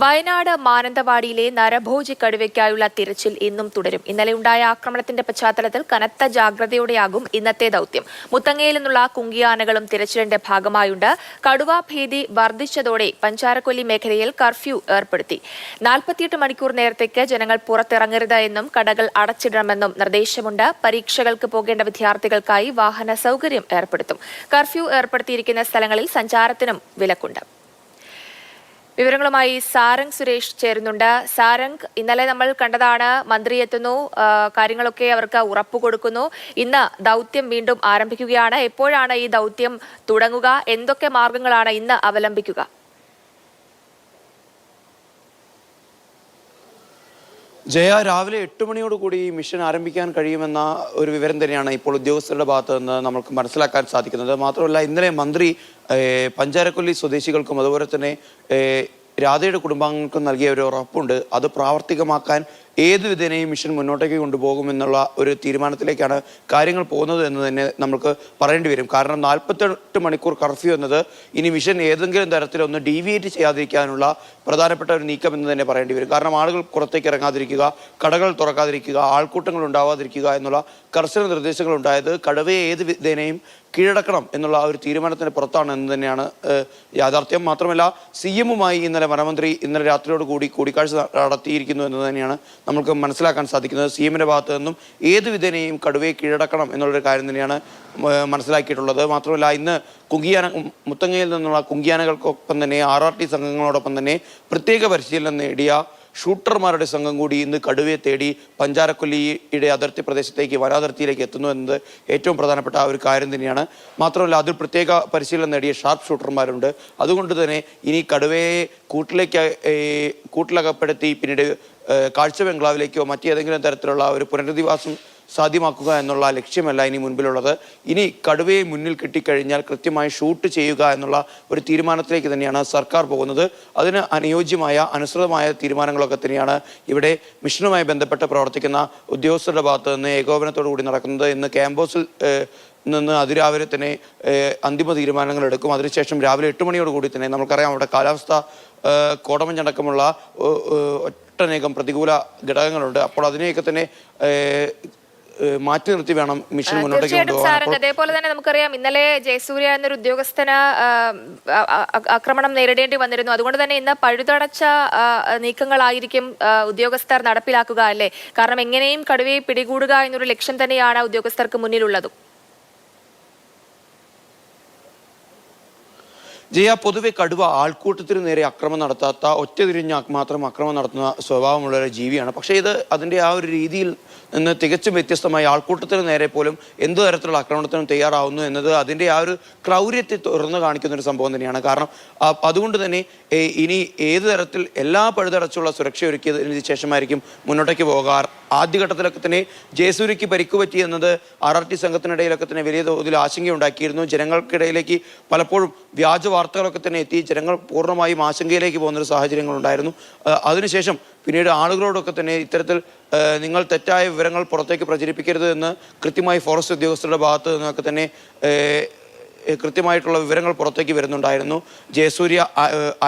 വയനാട് മാനന്തവാടിയിലെ നരഭോജി കടുവയ്ക്കായുള്ള തിരച്ചിൽ ഇന്നും തുടരും. ഇന്നലെ ഉണ്ടായ ആക്രമണത്തിന്റെ പശ്ചാത്തലത്തിൽ കനത്ത ജാഗ്രതയോടെയാകും ഇന്നത്തെ ദൌത്യം. മുത്തങ്ങയിൽ നിന്നുള്ള കുങ്കിയാനകളും തിരച്ചിലിന്റെ ഭാഗമായുണ്ട്. കടുവ ഭീതി വർദ്ധിച്ചതോടെ പഞ്ചാരക്കൊല്ലി മേഖലയിൽ കർഫ്യൂ ഏർപ്പെടുത്തി. നാൽപ്പത്തിയെട്ട് മണിക്കൂർ നേരത്തേക്ക് ജനങ്ങൾ പുറത്തിറങ്ങരുത് എന്നും കടകൾ അടച്ചിടണമെന്നും നിർദ്ദേശമുണ്ട്. പരീക്ഷകൾക്ക് പോകേണ്ട വിദ്യാർത്ഥികൾക്കായി വാഹന സൗകര്യം ഏർപ്പെടുത്തും. കർഫ്യൂ ഏർപ്പെടുത്തിയിരിക്കുന്ന സ്ഥലങ്ങളിൽ സഞ്ചാരത്തിനും വിലക്കുണ്ട്. വിവരങ്ങളുമായി സാരംഗ് സുരേഷ് ചേരുന്നുണ്ട്. സാരംഗ് ഇന്നലെ നമ്മൾ കണ്ടതാണ് മന്ത്രി എത്തുന്നു. കാര്യങ്ങളൊക്കെ അവർക്ക് ഉറപ്പ് കൊടുക്കുന്നു. ഇന്ന് ദൗത്യം വീണ്ടും ആരംഭിക്കുകയാണ്. എപ്പോഴാണ് ഈ ദൗത്യം തുടങ്ങുക? എന്തൊക്കെ മാർഗങ്ങളാണ് ഇന്ന് അവലംബിക്കുക? ജയ രാവിലെ എട്ട് മണിയോട് കൂടി ഈ മിഷൻ ആരംഭിക്കാൻ കഴിയുമെന്ന ഒരു വിവരം തന്നെയാണ് ഇപ്പോൾ ഉദ്യോഗസ്ഥരുടെ ഭാഗത്ത് നിന്ന് നമുക്ക് മനസ്സിലാക്കാൻ സാധിക്കുന്നത്. മാത്രമല്ല ഇന്നലെ മന്ത്രി പഞ്ചാരക്കൊല്ലി സ്വദേശികൾക്കും അതുപോലെ തന്നെ രാധയുടെ കുടുംബാംഗങ്ങൾക്കും നൽകിയ ഒരു ഉറപ്പുണ്ട്. അത് പ്രാവർത്തികമാക്കാൻ ഏത് വിധേനയും മിഷൻ മുന്നോട്ടേക്ക് കൊണ്ടുപോകുമെന്നുള്ള ഒരു തീരുമാനത്തിലേക്കാണ് കാര്യങ്ങൾ പോകുന്നത് എന്ന് തന്നെ നമുക്ക് പറയേണ്ടി വരും. കാരണം നാൽപ്പത്തെട്ട് മണിക്കൂർ കർഫ്യൂ എന്നത് ഇനി മിഷൻ ഏതെങ്കിലും തരത്തിലൊന്ന് ഡീവിയേറ്റ് ചെയ്യാതിരിക്കാനുള്ള പ്രധാനപ്പെട്ട ഒരു നീക്കം എന്ന് തന്നെ പറയേണ്ടി വരും. കാരണം ആളുകൾ പുറത്തേക്ക് ഇറങ്ങാതിരിക്കുക കടകൾ തുറക്കാതിരിക്കുക ആൾക്കൂട്ടങ്ങൾ ഉണ്ടാവാതിരിക്കുക എന്നുള്ള കർശന നിർദ്ദേശങ്ങൾ ഉണ്ടായത് കടുവയെ ഏത് വിധേനയും കീഴടക്കണം എന്നുള്ള ആ ഒരു തീരുമാനത്തിന് പുറത്താണ് എന്ന് തന്നെയാണ് യാഥാർത്ഥ്യം. മാത്രമല്ല സി എമ്മുമായി ഇന്നലെ വനമന്ത്രി ഇന്നലെ രാത്രിയോട് കൂടി കൂടിക്കാഴ്ച നടത്തിയിരിക്കുന്നു എന്ന് തന്നെയാണ് നമുക്ക് മനസ്സിലാക്കാൻ സാധിക്കുന്നത് സി എമ്മിന്റെ ഭാഗത്തു നിന്നും ഏത് വിധേനയും കടുവയെ കീഴടക്കണം എന്നുള്ളൊരു കാര്യം തന്നെയാണ് മനസ്സിലാക്കിയിട്ടുള്ളത്. മാത്രമല്ല ഇന്ന് കുങ്കിയാന മുത്തങ്ങയിൽ നിന്നുള്ള കുങ്കിയാനകൾക്കൊപ്പം തന്നെ ആർ ആർ ടി സംഘങ്ങളോടൊപ്പം തന്നെ പ്രത്യേക പരിശീലനം നേടിയ ഷൂട്ടർമാരുടെ സംഘം കൂടി ഇന്ന് കടുവയെ തേടി പഞ്ചാരക്കൊല്ലിയുടെ അതിർത്തി പ്രദേശത്തേക്ക് വനാതിർത്തിയിലേക്ക് എത്തുന്നു എന്നത് ഏറ്റവും പ്രധാനപ്പെട്ട ഒരു കാര്യം തന്നെയാണ്. മാത്രമല്ല അതിൽ പ്രത്യേക പരിശീലനം നേടിയ ഷാർപ്പ് ഷൂട്ടർമാരുണ്ട്. അതുകൊണ്ട് തന്നെ ഇനി കടുവയെ കൂട്ടിലേക്ക് കൂട്ടിലകപ്പെടുത്തി പിന്നീട് കാഴ്ച ബംഗ്ലാവിലേക്കോ മറ്റേതെങ്കിലും തരത്തിലുള്ള ഒരു പുനരധിവാസം സാധ്യമാക്കുക എന്നുള്ള ലക്ഷ്യമല്ല ഇനി മുൻപിലുള്ളത്. ഇനി കടുവയെ മുന്നിൽ കിട്ടിക്കഴിഞ്ഞാൽ കൃത്യമായി ഷൂട്ട് ചെയ്യുക എന്നുള്ള ഒരു തീരുമാനത്തിലേക്ക് തന്നെയാണ് സർക്കാർ പോകുന്നത്. അതിന് അനുയോജ്യമായ അനുസൃതമായ തീരുമാനങ്ങളൊക്കെ തന്നെയാണ് ഇവിടെ മിഷനുമായി ബന്ധപ്പെട്ട് പ്രവർത്തിക്കുന്ന ഉദ്യോഗസ്ഥരുടെ ഭാഗത്ത് നിന്ന് ഏകോപനത്തോടു കൂടി നടക്കുന്നത്. ഇന്ന് ക്യാമ്പസിൽ നിന്ന് അതിരാവിലെ തന്നെ അന്തിമ തീരുമാനങ്ങൾ എടുക്കും. അതിനുശേഷം രാവിലെ എട്ട് മണിയോട് കൂടി തന്നെ നമുക്കറിയാം അവിടെ കാലാവസ്ഥ കോടമഞ്ഞടക്കമുള്ള ഒട്ടനേകം പ്രതികൂല ഘടകങ്ങളുണ്ട്. അപ്പോൾ അതിനെയൊക്കെ തന്നെ മാറ്റി നിർത്തി വേണം മിഷൻ തീർച്ചയായിട്ടും അതേപോലെ തന്നെ നമുക്കറിയാം ഇന്നലെ ജയസൂര്യ എന്നൊരു ഉദ്യോഗസ്ഥന് ആക്രമണം നേരിടേണ്ടി വന്നിരുന്നു. അതുകൊണ്ട് തന്നെ ഇന്ന് പഴുതടച്ച നീക്കങ്ങളായിരിക്കും ഉദ്യോഗസ്ഥർ നടപ്പിലാക്കുക അല്ലേ? കാരണം എങ്ങനെയും കടുവയെ പിടികൂടുക എന്നൊരു ലക്ഷ്യം തന്നെയാണ് ഉദ്യോഗസ്ഥർക്ക് മുന്നിലുള്ളതും. ജയ പൊതുവെ കടുവ ആൾക്കൂട്ടത്തിന് നേരെ അക്രമം നടത്താത്ത ഒറ്റ തിരിഞ്ഞ മാത്രം അക്രമം നടത്തുന്ന സ്വഭാവമുള്ള ഒരു ജീവിയാണ്. പക്ഷേ ഇത് അതിന്റെ ആ ഒരു രീതിയിൽ നിന്ന് തികച്ചും വ്യത്യസ്തമായി ആൾക്കൂട്ടത്തിന് നേരെ പോലും എന്ത് തരത്തിലുള്ള ആക്രമണത്തിനും തയ്യാറാവുന്നു എന്നത് അതിന്റെ ആ ഒരു ക്രൗര്യത്തെ തുറന്നു കാണിക്കുന്ന ഒരു സംഭവം തന്നെയാണ്. കാരണം അതുകൊണ്ട് തന്നെ ഇനി ഏത് തരത്തിൽ എല്ലാ പഴുതടച്ചുള്ള സുരക്ഷ ഒരുക്കിയതിന് ശേഷമായിരിക്കും മുന്നോട്ടേക്ക് പോകാർ ആദ്യഘട്ടത്തിലൊക്കെ തന്നെ ജയസൂര്യക്ക് പരിക്ക് പറ്റി എന്നത് ആർ ആർ ടി സംഘത്തിനിടയിലൊക്കെ തന്നെ വലിയ തോതിൽ ആശങ്കയുണ്ടാക്കിയിരുന്നു. ജനങ്ങൾക്കിടയിലേക്ക് പലപ്പോഴും വ്യാജ വാർത്തകളൊക്കെ തന്നെ എത്തി. ജനങ്ങൾ പൂർണമായും ആശങ്കയിലേക്ക് പോകുന്നൊരു സാഹചര്യങ്ങളുണ്ടായിരുന്നു. അതിനുശേഷം പിന്നീട് ആളുകളോടൊക്കെ തന്നെ ഇത്തരത്തിൽ നിങ്ങൾ തെറ്റായ വിവരങ്ങൾ പുറത്തേക്ക് പ്രചരിപ്പിക്കരുത് എന്ന് കൃത്യമായി ഫോറസ്റ്റ് ഉദ്യോഗസ്ഥരുടെ ഭാഗത്ത് നിന്നൊക്കെ തന്നെ കൃത്യമായിട്ടുള്ള വിവരങ്ങൾ പുറത്തേക്ക് വരുന്നുണ്ടായിരുന്നു. ജയസൂര്യ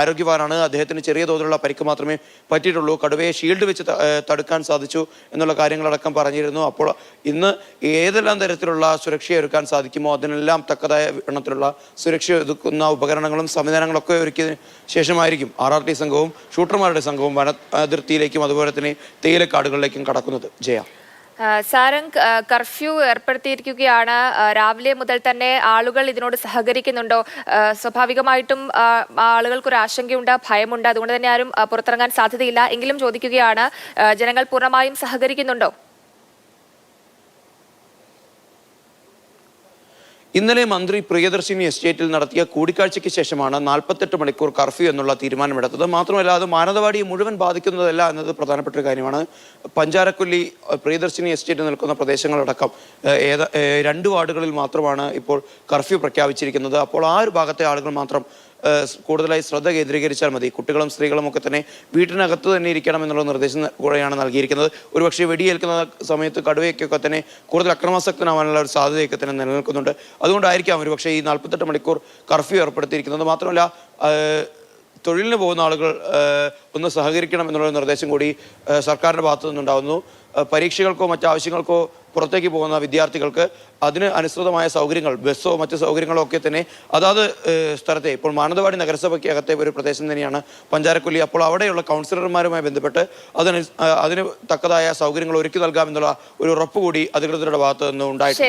ആരോഗ്യവാനാണ്. അദ്ദേഹത്തിന് ചെറിയ തോതിലുള്ള പരിക്ക് മാത്രമേ പറ്റിയിട്ടുള്ളൂ. കടുവയെ ഷീൽഡ് വെച്ച് തടുക്കാൻ സാധിച്ചു എന്നുള്ള കാര്യങ്ങളടക്കം പറഞ്ഞിരുന്നു. അപ്പോൾ ഇന്ന് ഏതെല്ലാം തരത്തിലുള്ള സുരക്ഷ ഒരുക്കാൻ സാധിക്കുമോ അതിനെല്ലാം തക്കതായ എണ്ണത്തിലുള്ള സുരക്ഷ ഒതുക്കുന്ന ഉപകരണങ്ങളും സംവിധാനങ്ങളൊക്കെ ഒരുക്കിയതിന് ശേഷമായിരിക്കും ആർ ആർ ടി സംഘവും ഷൂട്ടർമാരുടെ സംഘവും വന അതിർത്തിയിലേക്കും അതുപോലെ തന്നെ തേയിലക്കാടുകളിലേക്കും കടക്കുന്നത്. ജയ. സാരംഗ് കർഫ്യൂ ഏർപ്പെടുത്തിയിരിക്കുകയാണ്. രാവിലെ മുതൽ തന്നെ ആളുകൾ ഇതിനോട് സഹകരിക്കുന്നുണ്ടോ? സ്വാഭാവികമായിട്ടും ആളുകൾക്ക് ആളുകൾക്കൊരു ആശങ്കയുണ്ട് ഭയമുണ്ട്. അതുകൊണ്ട് തന്നെ ആരും പുറത്തിറങ്ങാൻ സാധ്യതയില്ല. എങ്കിലും ചോദിക്കുകയാണ് ജനങ്ങൾ പൂർണമായും സഹകരിക്കുന്നുണ്ടോ? ഇന്നലെ മന്ത്രി പ്രിയദർശിനി എസ്റ്റേറ്റിൽ നടത്തിയ കൂടിക്കാഴ്ചയ്ക്ക് ശേഷമാണ് നാൽപ്പത്തെട്ട് മണിക്കൂർ കർഫ്യൂ എന്നുള്ള തീരുമാനമെടുത്തത്. മാത്രമല്ല അത് മാനന്തവാടിയെ മുഴുവൻ ബാധിക്കുന്നതല്ല എന്നത് പ്രധാനപ്പെട്ട ഒരു കാര്യമാണ്. പഞ്ചാരക്കൊല്ലി പ്രിയദർശിനി എസ്റ്റേറ്റ് നിൽക്കുന്ന പ്രദേശങ്ങളടക്കം ഏതാ രണ്ട് വാർഡുകളിൽ മാത്രമാണ് ഇപ്പോൾ കർഫ്യൂ പ്രഖ്യാപിച്ചിരിക്കുന്നത്. അപ്പോൾ ആ ഒരു ഭാഗത്തെ ആളുകൾ മാത്രം കൂടുതലായി ശ്രദ്ധ കേന്ദ്രീകരിച്ചാൽ മതി. കുട്ടികളും സ്ത്രീകളും ഒക്കെ തന്നെ വീട്ടിനകത്ത് തന്നെ ഇരിക്കണം എന്നുള്ള നിർദ്ദേശം കൂടെയാണ് നൽകിയിരിക്കുന്നത്. ഒരുപക്ഷെ വെടിയേൽക്കുന്ന സമയത്ത് കടുവയൊക്കെ തന്നെ കൂടുതൽ അക്രമാസക്തനാവാനുള്ള ഒരു സാധ്യതയൊക്കെ തന്നെ നിലനിൽക്കുന്നുണ്ട്. അതുകൊണ്ടായിരിക്കാം ഒരുപക്ഷെ ഈ നാൽപ്പത്തെട്ട് മണിക്കൂർ കർഫ്യൂ ഏർപ്പെടുത്തിയിരിക്കുന്നത്. മാത്രമല്ല തൊഴിലിന് പോകുന്ന ആളുകൾ ഒന്ന് സഹകരിക്കണം എന്നുള്ള നിർദ്ദേശം കൂടി സർക്കാരിന്റെ ഭാഗത്തു നിന്നുണ്ടാകുന്നു പരീക്ഷകൾക്കോ മറ്റു ആവശ്യങ്ങൾക്കോ പുറത്തേക്ക് പോകുന്ന വിദ്യാർത്ഥികൾക്ക് അതിന് അനുസൃതമായ സൗകര്യങ്ങൾ ബസ്സോ മറ്റ് സൗകര്യങ്ങളോ ഒക്കെ തന്നെ അതാത് സ്ഥലത്തെ ഇപ്പോൾ മാനന്തവാടി നഗരസഭയ്ക്ക് അകത്തെ ഒരു പ്രദേശം തന്നെയാണ് പഞ്ചാരക്കൊല്ലി. അപ്പോൾ അവിടെയുള്ള കൗൺസിലർമാരുമായി ബന്ധപ്പെട്ട് അതിന് അതിന് തക്കതായ സൗകര്യങ്ങൾ ഒരുക്കി നൽകാമെന്നുള്ള ഒരു ഉറപ്പ് കൂടി അധികൃതരുടെ ഭാഗത്ത് നിന്ന് ഉണ്ടായിട്ടുണ്ട്